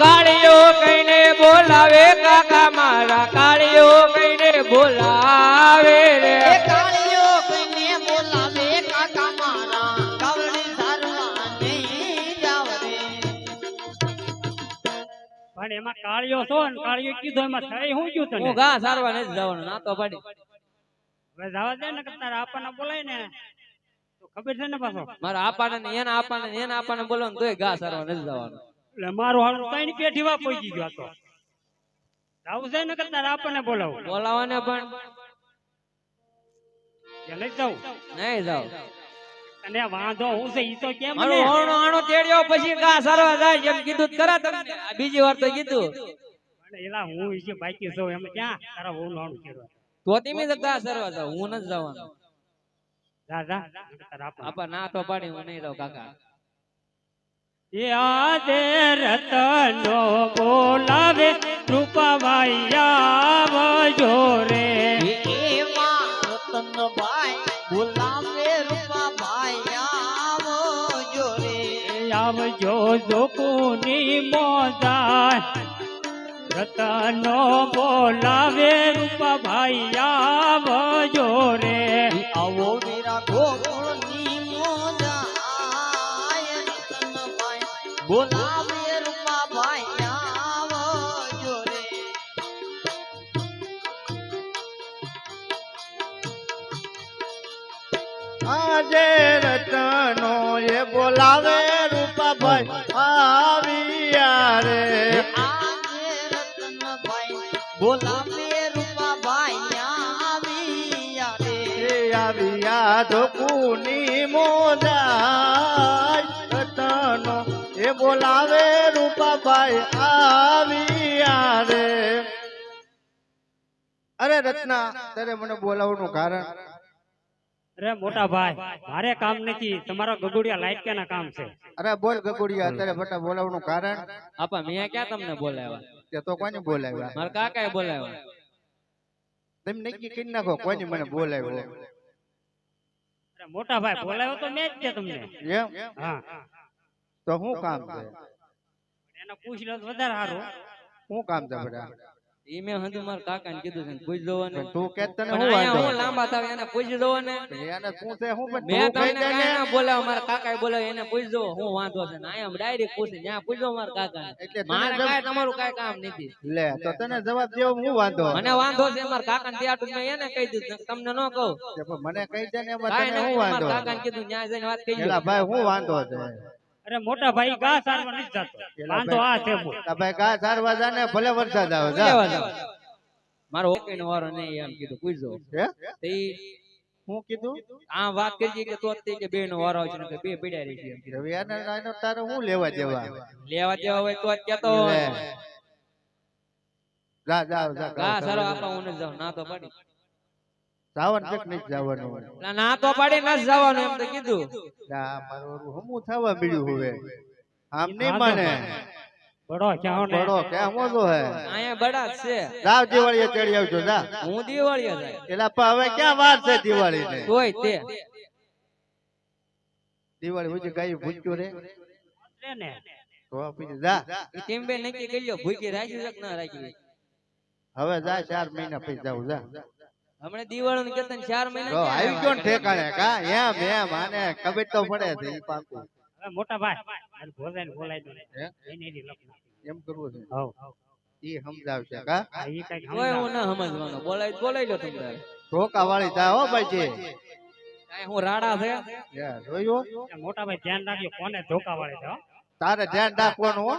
કાળીઓ કઈને બોલાવે કાકા મારા કાળીઓ કઈને બોલાવે રે. એ કાળીઓ કઈને બોલાવે કાકા મારા કાવડી ધારવા નહીં જાવ પણ એમાં કાળિયો છો ને કાળીઓ કીધું એમાં થઈ શું ગયું તને? હું ઘા સારવા નથી જવાનું ના તો પાડી. હવે જવા દે ને કે આપણને બોલાય ને. ખબર છે ને પાછો? મારા આપાને ને એના આપાને એના આપાને બોલો ને તોય ઘા સારવા નથી જવાનું. એટલે મારું હાલ ત્રણ પેઢી વા પહોંચી ગયો તો. આવું છે ને કરતા આપણને બોલાવો? બોલાવાને પણ. નહીં જાઉં? નહીં જાઉં. અને વાંધો હું છે ઈ તો કેમ મારું હોણો આણો તેડ્યો પછી કા સરવા જાય એમ કીધું તો તમને. બીજી વાર તો કીધું. એલા હું ઈ છે બાકી છું એમ ક્યાં તારા બહુ નાનું કેળવા તો તમે તો સરવા જાવ હું નથી જવાનું. જા આપા ના તો પાડી હું નહીં રહું કાકા. યાદે રતનો બોલાવે રૂપાભાઈ આવજો રે. રતનભાઈ બોલાવે રૂપાભાઈ આવો જો રે આવજો જોકુની મોજા રતનો બોલાવે રૂપાભાઈ રતનો એ બોલાવે રૂપાભાઈ. આવ્યા રે બોલાવે રૂપાભાઈ આવ્યા રે આવ્યા ધોકુની મોજાય રતનો એ બોલાવે રૂપાભાઈ આવ્યા રે અરે રત્ના તારે મને બોલાવવાનું કારણ? અરે મોટા ભાઈ મારે કામ નથી તમારા ગગુડિયા લાઈટ કે ના કામ છે? અરે બોલ ગગુડિયા અત્યારે બટા બોલાવવાનું કારણ? આપા મેં ક્યાં તમને બોલાવ્યા? તે તો કોને બોલાવ્યા. મારા કાકાએ બોલાવ્યા. તમે નક્કી કરી નાખો કોને મને બોલાવ્યો. અરે મોટા ભાઈ બોલાવ્યો તો મેં જ છે તમને. એમ? હા. તો શું કામ છે? એને પૂછ લો વધારે સારું. શું કામ છે બધા? ઈ મેં હંધુ મારા કાકાને કીધું છે પૂછી દો ને તું કે તને હું લાંબા થાવ એને પૂછી દો ને એને પણ મેં તમને દે મારા કાકાએ બોલાવ્યો એને પૂછી દો હું વાંધો છે ને. ડાયરેક્ટ પૂછી પૂછો મારા કાકા એટલે મારે તમારું કાંઈ કામ નથી. લે તો તને જવાબ દેવો હું વાંધો મને વાંધો છે મારા કાકાને ત્યાં મેં એને કહી દીધું તમને ન કહું. મને કહી દે ને એમાં તને મારા વાંધો કાકાને કીધું જઈને વાત કહી એલા ભાઈ હું વાંધો છે અરે મોટા ભાઈ ગા સારવા નથી જતો. વાંધો આ છે ભાઈ ગા સારવા જા ભલે વરસાદ આવે જા. લેવા જાઓ. મારો વારો નહીં એમ કીધું પૂછજો. હે? તે કીધું? આ વાત કરી કે તો તે કે બે નો વારો આવશે ને કે બે પીડા રહેશે એમ કીધું. હવે આનો તારે હું લેવા દેવા લેવા દેવા હોય તો જ કહેતો લે. જા જા જા ગા સારો આપા હું ના તો પાડી. જવાનું છે કે જવાનું. ના, ના તો પાડી નથી જવાનું એમ તો કીધું. જા મારું હમું થવા મળ્યું હવે. આમ નહીં માને. બડો ક્યાં બડો કે મોજો હે. અહીંયા બડા છે. જાવ દિવાળીએ ચડી આવજો જા. હું દિવાળીએ જાય. એલા પણ હવે ક્યાં વાર છે દિવાળી ને તોય તે. દિવાળી ગાયું રે. ને. તો જા. બે નક્કી કરી રાખી છે ના રાખી હવે જા ચાર મહિના પછી જાવ જા. હમણાં દિવાળી કેતા ને ચાર મહિના જો આવી ગયો ઠેકાણે કા? એમ એમ આને ખબર તો પડે છે ઈ પાકું. મોટા ભાઈ મારે ભોજાઈને દો? એને એની લખ એમ કરવું છે? હવ. ઈ સમજાવશે કા? ઈ કઈ તોય હું ના સમજવાનો. બોલાય તો બોલાઈ લો તમે ઢોકા વાળી જા હો ભાઈ છે હું રાડા છે? જોયું? મોટા ભાઈ ધ્યાન રાખજો કોને ઢોકા વાળી છે તારે ધ્યાન રાખવાનું હો.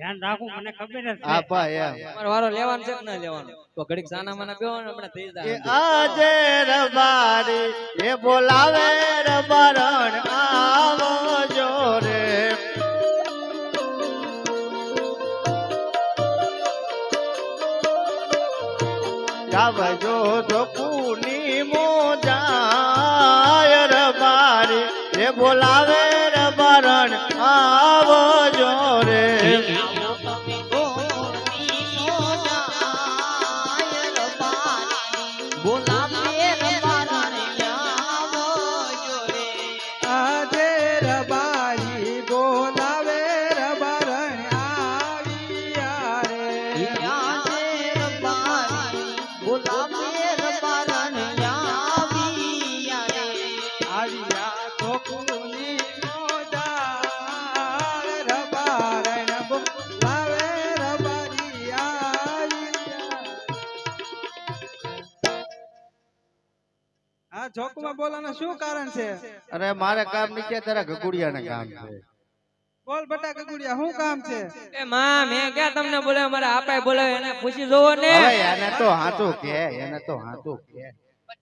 ધ્યાન રાખું મને ખબર જ હા છે. ભાઈ એમ. તમારો વારો લેવાનો છે કે ના લેવાનો? તો ઘડીક સાના મને બેહો ને હમણાં થઈ જાય આજે રબારી એ બોલાવે રબારણ આવજો રે. જાવજો ધોકુની મોજાય રબારી એ બોલાવે રબારણ આવજો રે. જોકમાં બોલવાનું શું કારણ છે? અરે મારે કામ નીચે તારા ગગુડિયાને કામ છે. બોલ બટા ગગુડિયા શું કામ છે? એ માં મેં ક્યાં તમને બોલાવ્યો? મારા આપાએ બોલાવ્યો એને પૂછી જોવો ને. હવે એને તો હાચું કે એને તો હાચું કે.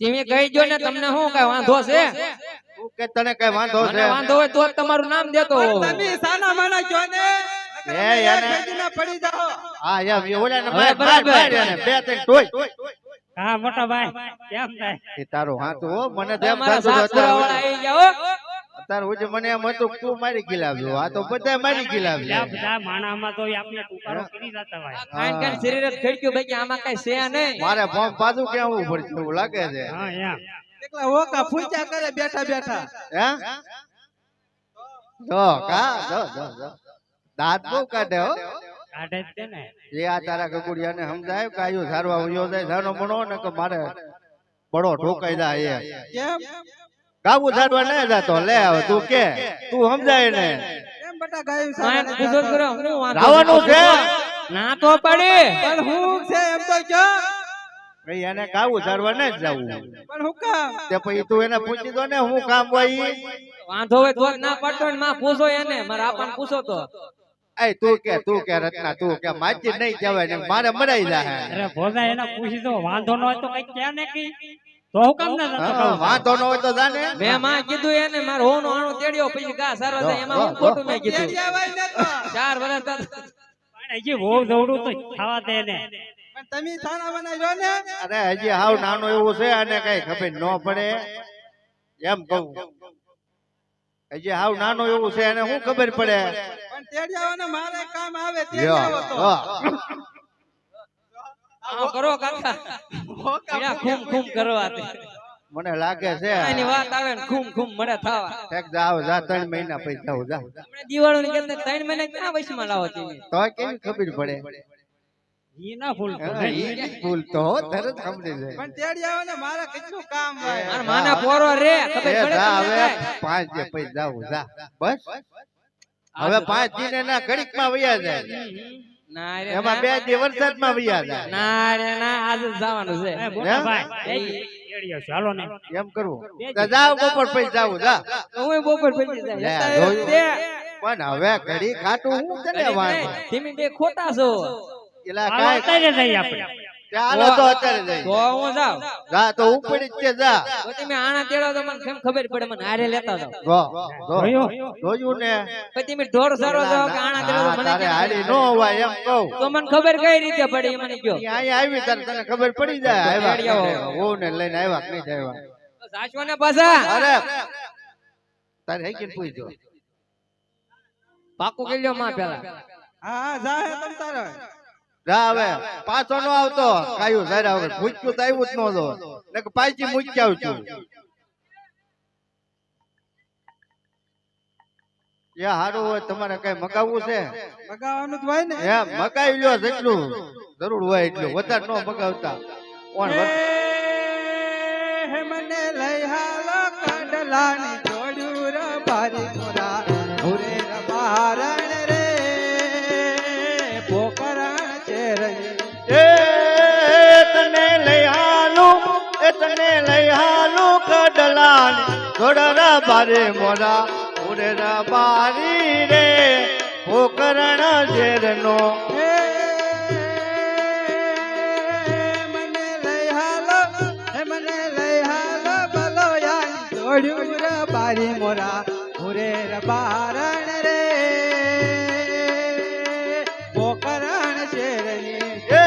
તમે કહી જો ને તમને શું કઈ વાંધો છે? હું કે તને કઈ વાંધો છે? વાંધો હોય તો તમારું નામ દેતો તમે સાના માના જો ને? એ એને- પડી જાઓ. હા યાર બરાબર. બે ત્રણ ટોય. હા મોટા ભાઈ કેમ થાય? એ તારું હાચું હો મને તો એમ થતું હતું અત્યારે સુધી મને એમ હતું તું મારી ગિલાવ્યો આ તો બધા મારી આ બધા માણામાં તો આપણે ટુકારો કરી જતા હોય. ખાઈને ખાઈને શરીર જ ખડક્યું બાકી આમાં કઈ છે નહીં. મારે ફોર્મ પાછું કેવું પડશે એવું લાગે છે. હા એમ. એકલા ઓકા ફૂચા કરે બેઠા બેઠા. હે? તો કા જો જો જો દાંત બહુ કાઢે હો. કાઢે જ છે ને. જે આ તારા ગગુડિયાને સમજાય કે આયો ધારવા વયો જાય સાનો મનો ને કે મારે બડો ઠોકાઈ જાય એ. કેમ? કાબુ સારવા ન જાતો લે હવે તું કે તું સમજાય ને. કેમ બટા ગાયું સાહેબ પૂછો કરો, હું વાંધો છે? ના તો પડે. પણ હું છે એમ તો કે ભાઈ એને કાબુ સારવા ન જાવું. પણ હું કામ? તે પછી તું એને પૂછી દો ને હું કામ હોય વાંધો હોય તો ના પડતો ને માં પૂછો એને મારા આપણ પૂછો તો. એ તું કે તું કે રત્ના તું કે માજી નહીં જવાય ને મારે મરાઈ જાય અરે ભોજા એને પૂછી દો વાંધો ન હોય તો કઈ કે ને કઈ તો હું કામ ના વાંધો ન હોય તો જાને મે માં કીધું એને મારો હોનો આણો તેડ્યો પછી ગા સારો થાય એમાં હું ખોટું મે કીધું. તેડી આવાય ને તો. ચાર વર્ષ થા- પણ હજી બહુ દોડું તો ખાવા દે ને તમે થાના બનાવ્યો ને? અરે હજી હાવ નાનું એવું છે અને કઈ ખબર ન પડે. એમ કહું. હજી હાવ નાનું એવું છે એને શું ખબર પડે. પણ મારે કામ આવે તેડી તો. કરો કાકા. ખૂમ ખૂમ કરવા મને લાગે છે. એની વાત આવે ને ખૂમ ખૂમ મળે થવા. ઠેક જાવ જા ત્રણ મહિના પછી જાવ જા. હમણાં દિવાળીની કહેતા ત્રણ મહિના ક્યાં વયસમાં લાવો તમે તો કેવી ખબર પડે? ઈ ના ભૂલતો. તરત સમજી જાય. પણ તેડી આવવાના મારે કેટલું કામ હોય. મારા માના પોરો રે ખબર પડે હવે પાંચ જે પછી જાવ જા. બસ. હવે પાંચ દિન એના ઘડીકમાં વયા જાય. એમાં બે દિવસ વરસાદમાં વયા જાય. ના રે ના આજ જવાનું છે. હાલો ને. એમ કરવું. જાવ બપોર પછી જાવ જા. તો હું બપોર પછી પણ હવે ઘડી ખાટું હું તને ઘડીક વાંધો? નહીં, બે ખોટા છો. એટલે કાંઈ આપણે. ચાલો તો અત્યારે તો હું જાવ જા તો ઉપડી જ છે જા. તો તમે આણા તેડો તો મને કેમ ખબર પડે? મને હારે લેતા જાવ જો જો જોયું? જોયું ને? પછી તમે ઢોર સારો જાવ કે આણા તેડો મને તારે કેમ હારી નો હોય એમ કહું. તો મને ખબર કઈ રીતે પડી? મને કયો અહીં અહીંયા આવી તારે તને ખબર પડી જાય. આવ્યા ઓ ને લઈને આવ્યા કે નહીં આવ્યા. તો પાછા. અરે તારે હે કે પૂછજો? પાકું કરી લ્યો માં પેલા. હા હા જા તમ તારે. જા હવે પાછો નો આવતો. કાયું સારા વગર પૂછ્યું તો આવ્યું જ નહોતો ને પાછી મૂકી આવું છું યા હારું હોય તમારે કઈ મગાવવું છે? મગાવવાનું હોય ને. હે મગાવી લ્યો જેટલું. જરૂર હોય એટલું. વધારે ન મગાવતા. કોણ હે મને લઈ હાલો કડલાની થોડા બારે મોરા ઉરેરા બારી રે પોકરણ ઝેરનો. હે મને લઈ હાલો હે મને લઈ હાલો બલોયાની જોડ્યું રે બારી મોરા ભૂરે રે રે. પોકરણ છે એ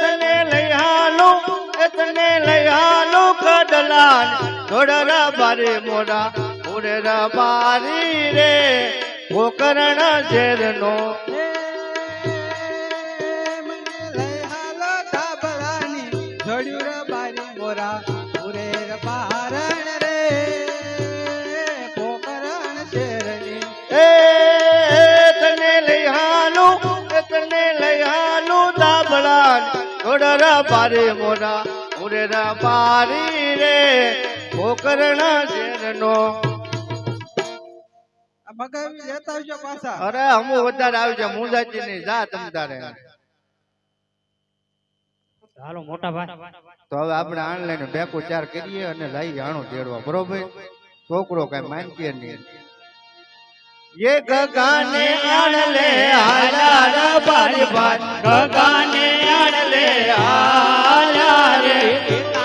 તને લઈ હાલો એ તને લઈ હાલું કડલાન થોડા બારે મોડા ઉરેરા બારી રે ગોકર્ણ ઝેર નો તને લઈ હાલું દાબડા બારે ઉરેરા પારી રે પોકરણા શેરનો. આ મગાવી લેતા આવજો પાછા. અરે અમુ વધારે આવજો મુંજાજી ની જા તમ તારે હાલો મોટા ભાઈ. તો હવે આપણે આણ લઈને બેકો ચાર કરીએ અને લઈ આણો તેડવા બરોબર? છોકરો કઈ માનતી નહીં. આણ લે હાલાર બારી બાર. ગગા આલા રે.